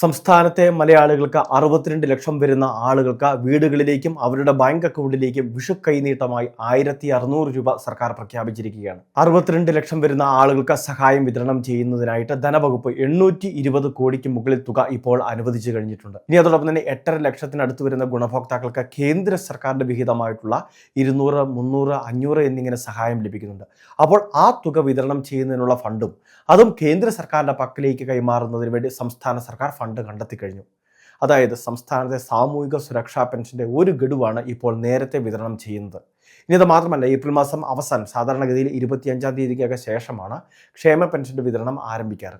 സംസ്ഥാനത്തെ മലയാളികൾക്ക് അറുപത്തിരണ്ട് ലക്ഷം വരുന്ന ആളുകൾക്ക് വീടുകളിലേക്കും അവരുടെ ബാങ്ക് അക്കൗണ്ടിലേക്കും വിഷു കൈനീട്ടമായി ആയിരത്തി അറുന്നൂറ് രൂപ സർക്കാർ പ്രഖ്യാപിച്ചിരിക്കുകയാണ്. അറുപത്തിരണ്ട് ലക്ഷം വരുന്ന ആളുകൾക്ക് സഹായം വിതരണം ചെയ്യുന്നതിനായിട്ട് ധനവകുപ്പ് എണ്ണൂറ്റി ഇരുപത് കോടിക്ക് മുകളിൽ തുക ഇപ്പോൾ അനുവദിച്ചു കഴിഞ്ഞിട്ടുണ്ട്. ഇനി അതോടൊപ്പം തന്നെ എട്ടര ലക്ഷത്തിനടുത്ത് വരുന്ന ഗുണഭോക്താക്കൾക്ക് കേന്ദ്ര സർക്കാരിന്റെ വിഹിതമായിട്ടുള്ള ഇരുന്നൂറ് മുന്നൂറ് അഞ്ഞൂറ് എന്നിങ്ങനെ സഹായം ലഭിക്കുന്നുണ്ട്. അപ്പോൾ ആ തുക വിതരണം ചെയ്യുന്നതിനുള്ള ഫണ്ടും അതും കേന്ദ്ര സർക്കാരിന്റെ പക്കലേക്ക് കൈമാറുന്നതിന് വേണ്ടി സംസ്ഥാന സർക്കാർ ഫണ്ട് കണ്ടെത്തി കഴിഞ്ഞു അതായത് സംസ്ഥാനത്തെ സാമൂഹിക സുരക്ഷാ പെൻഷന്റെ ഒരു ഗഡുവാണ് ഇപ്പോൾ നേരത്തെ വിതരണം ചെയ്യുന്നത്. ഇനി അത് മാത്രമല്ല ഏപ്രിൽ മാസം അവസാനം സാധാരണഗതിയിൽ ഇരുപത്തിയഞ്ചാം തീയതിക്കൊക്കെ ശേഷമാണ് ക്ഷേമ പെൻഷന്റെ വിതരണം ആരംഭിക്കാറ്.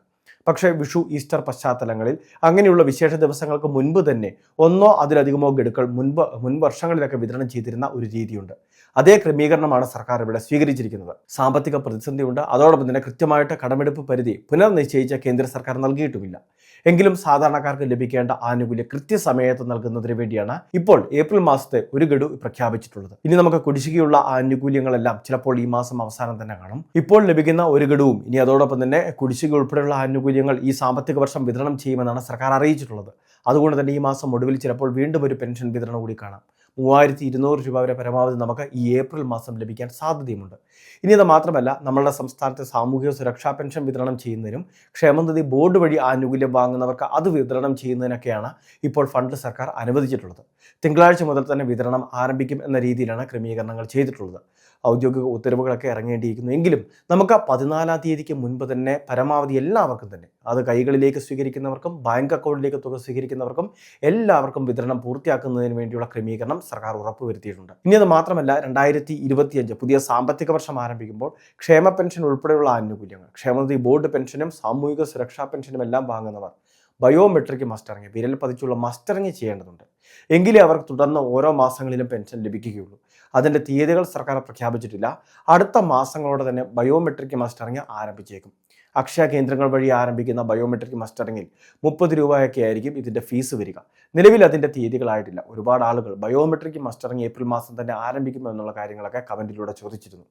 പക്ഷേ വിഷു ഈസ്റ്റർ പശ്ചാത്തലങ്ങളിൽ അങ്ങനെയുള്ള വിശേഷ ദിവസങ്ങൾക്ക് മുൻപ് തന്നെ ഒന്നോ അതിലധികമോ ഗഡുക്കൾ മുൻപ് മുൻവർഷങ്ങളിലൊക്കെ വിതരണം ചെയ്തിരുന്ന ഒരു രീതിയുണ്ട്. അതേ ക്രമീകരണമാണ് സർക്കാർ ഇവിടെ സ്വീകരിച്ചിരിക്കുന്നത്. സാമ്പത്തിക പ്രതിസന്ധിയുണ്ട്. അതോടൊപ്പം തന്നെ കൃത്യമായിട്ട് കടമെടുപ്പ് പരിധി പുനർനിശ്ചയിച്ച കേന്ദ്ര സർക്കാർ നൽകിയിട്ടുമില്ല. എങ്കിലും സാധാരണക്കാർക്ക് ലഭിക്കേണ്ട ആനുകൂല്യം കൃത്യസമയത്ത് നൽകുന്നതിന് വേണ്ടിയാണ് ഇപ്പോൾ ഏപ്രിൽ മാസത്തെ ഒരു ഗഡു പ്രഖ്യാപിച്ചിട്ടുള്ളത്. ഇനി നമുക്ക് കുടിശ്ശികയുള്ള ആനുകൂല്യങ്ങളെല്ലാം ചിലപ്പോൾ ഈ മാസം അവസാനം തന്നെ കാണും. ഇപ്പോൾ ലഭിക്കുന്ന ഒരു ഗഡുവും ഇനി അതോടൊപ്പം തന്നെ കുടിശ്ശിക ഉൾപ്പെടെയുള്ള ആനുകൂല്യങ്ങൾ ഈ സാമ്പത്തിക വർഷം വിതരണം ചെയ്യുമെന്നാണ് സർക്കാർ അറിയിച്ചിട്ടുള്ളത്. അതുകൊണ്ട് തന്നെ ഈ മാസം ഒടുവിൽ ചിലപ്പോൾ വീണ്ടും ഒരു പെൻഷൻ വിതരണം കൂടി കാണാം. മൂവായിരത്തി ഇരുന്നൂറ് രൂപ വരെ പരമാവധി നമുക്ക് ഈ ഏപ്രിൽ മാസം ലഭിക്കാൻ സാധ്യതയുമുണ്ട്. ഇനി അത് മാത്രമല്ല നമ്മളുടെ സംസ്ഥാനത്തെ സാമൂഹിക സുരക്ഷാ പെൻഷൻ വിതരണം ചെയ്യുന്നതിനും ക്ഷേമനിധി ബോർഡ് വഴി ആനുകൂല്യം വാങ്ങുന്നവർക്ക് അത് വിതരണം ചെയ്യുന്നതിനൊക്കെയാണ് ഇപ്പോൾ ഫണ്ട് സർക്കാർ അനുവദിച്ചിട്ടുള്ളത്. തിങ്കളാഴ്ച മുതൽ തന്നെ വിതരണം ആരംഭിക്കും എന്ന രീതിയിലാണ് ക്രമീകരണങ്ങൾ ചെയ്തിട്ടുള്ളത്. ഔദ്യോഗിക ഉത്തരവുകളൊക്കെ ഇറങ്ങേണ്ടിയിരിക്കുന്നു. എങ്കിലും നമുക്ക് പതിനാലാം തീയതിക്ക് മുൻപ് തന്നെ പരമാവധി എല്ലാവർക്കും തന്നെ അത് കൈകളിലേക്ക് സ്വീകരിക്കുന്നവർക്കും ബാങ്ക് അക്കൗണ്ടിലേക്ക് തുക സ്വീകരിക്കുന്നവർക്കും എല്ലാവർക്കും വിതരണം പൂർത്തിയാക്കുന്നതിന് വേണ്ടിയുള്ള ക്രമീകരണം സർക്കാർ ഉറപ്പുവരുത്തിയിട്ടുണ്ട്. ഇനി അത് മാത്രമല്ല രണ്ടായിരത്തി ഇരുപത്തിയഞ്ച് പുതിയ സാമ്പത്തിക വർഷം ആരംഭിക്കുമ്പോൾ ക്ഷേമ പെൻഷൻ ഉൾപ്പെടെയുള്ള ആനുകൂല്യങ്ങൾ ക്ഷേമനിധി ബോർഡ് പെൻഷനും സാമൂഹിക സുരക്ഷാ പെൻഷനും എല്ലാം വാങ്ങുന്നവർ ബയോമെട്രിക് മസ്റ്ററിങ് വിരൽ പതിച്ചുള്ള മസ്റ്ററിങ് ചെയ്യേണ്ടതുണ്ട്. എങ്കിലേ അവർക്ക് തുടർന്ന് ഓരോ മാസങ്ങളിലും പെൻഷൻ ലഭിക്കുകയുള്ളൂ. അതിന്റെ തീയതികൾ സർക്കാർ പ്രഖ്യാപിച്ചിട്ടില്ല. അടുത്ത മാസങ്ങളോടെ തന്നെ ബയോമെട്രിക് മസ്റ്ററിങ് ആരംഭിച്ചേക്കും. അക്ഷയ കേന്ദ്രങ്ങൾ വഴി ആരംഭിക്കുന്ന ബയോമെട്രിക് മസ്റ്ററിങ്ങിൽ മുപ്പത് രൂപയൊക്കെ ആയിരിക്കും ഇതിന്റെ ഫീസ് വരിക. നിലവിൽ അതിന്റെ തീയതികളായിട്ടില്ല ഒരുപാട് ആളുകൾ ബയോമെട്രിക് മസ്റ്ററിങ് ഏപ്രിൽ മാസം തന്നെ ആരംഭിക്കുമോ എന്നുള്ള കാര്യങ്ങളൊക്കെ കമന്റിലൂടെ ചോദിച്ചിരുന്നു.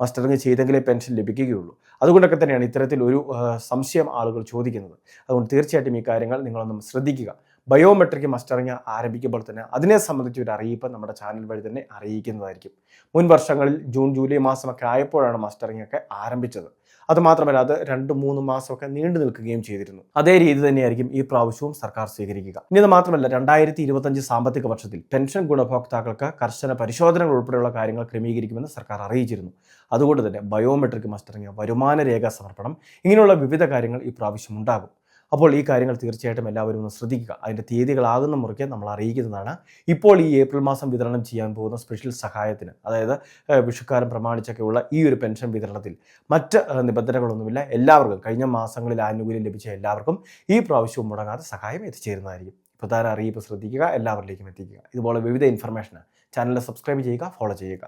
മസ്റ്ററിങ് ചെയ്തെങ്കിലേ പെൻഷൻ ലഭിക്കുകയുള്ളൂ. അതുകൊണ്ടൊക്കെ തന്നെയാണ് ഇത്തരത്തിൽ ഒരു സംശയം ആളുകൾ ചോദിക്കുന്നത്. അതുകൊണ്ട് തീർച്ചയായിട്ടും ഈ കാര്യങ്ങൾ നിങ്ങളൊന്നും ശ്രദ്ധിക്കുക. ബയോമെട്രിക് മസ്റ്ററിങ് ആരംഭിക്കുമ്പോൾ തന്നെ അതിനെ സംബന്ധിച്ച് ഒരു അറിയിപ്പ് നമ്മുടെ ചാനൽ വഴി തന്നെ അറിയിക്കുന്നതായിരിക്കും. മുൻ വർഷങ്ങളിൽ ജൂൺ ജൂലൈ മാസമൊക്കെ ആയപ്പോഴാണ് മസ്റ്ററിങ് ഒക്കെ ആരംഭിച്ചത്. അതുമാത്രമല്ല അത് രണ്ട് മൂന്ന് മാസമൊക്കെ നീണ്ടു നിൽക്കുകയും ചെയ്തിരുന്നു. അതേ രീതി തന്നെയായിരിക്കും ഈ പ്രാവശ്യവും സർക്കാർ സ്വീകരിക്കുക. ഇനി അത് മാത്രമല്ല രണ്ടായിരത്തി ഇരുപത്തഞ്ച് സാമ്പത്തിക വർഷത്തിൽ പെൻഷൻ ഗുണഭോക്താക്കൾക്ക് കർശന പരിശോധനകൾ ഉൾപ്പെടെയുള്ള കാര്യങ്ങൾ ക്രമീകരിക്കുമെന്ന് സർക്കാർ അറിയിച്ചിരുന്നു. അതുകൊണ്ട് തന്നെ ബയോമെട്രിക് മസ്റ്ററിങ് വരുമാന രേഖ സമർപ്പണം ഇങ്ങനെയുള്ള വിവിധ കാര്യങ്ങൾ ഈ പ്രാവശ്യം ഉണ്ടാകും. അപ്പോൾ ഈ കാര്യങ്ങൾ തീർച്ചയായിട്ടും എല്ലാവരും ഒന്ന് ശ്രദ്ധിക്കുക. അതിന്റെ തീയതികളാകുന്ന മുറയ്ക്ക് നമ്മൾ അറിയിക്കുന്നതാണ്. ഇപ്പോൾ ഈ ഏപ്രിൽ മാസം വിതരണം ചെയ്യാൻ പോകുന്ന സ്പെഷ്യൽ സഹായത്തിന് അതായത് വിഷുക്കാലം പ്രമാണിച്ചൊക്കെയുള്ള ഈ ഒരു പെൻഷൻ വിതരണത്തിൽ മറ്റ് നിബന്ധനകളൊന്നുമില്ല. എല്ലാവർക്കും കഴിഞ്ഞ മാസങ്ങളിൽ ആനുകൂല്യം ലഭിച്ച എല്ലാവർക്കും ഈ പ്രാവശ്യവും മുടങ്ങാതെ സഹായം എത്തിച്ചേരുന്നതായിരിക്കും. പ്രധാന അറിയിപ്പ് ശ്രദ്ധിക്കുക എല്ലാവരിലേക്കും എത്തിക്കുക. ഇതുപോലെ വിവിധ ഇൻഫർമേഷന് ചാനൽ സബ്സ്ക്രൈബ് ചെയ്യുക ഫോളോ ചെയ്യുക.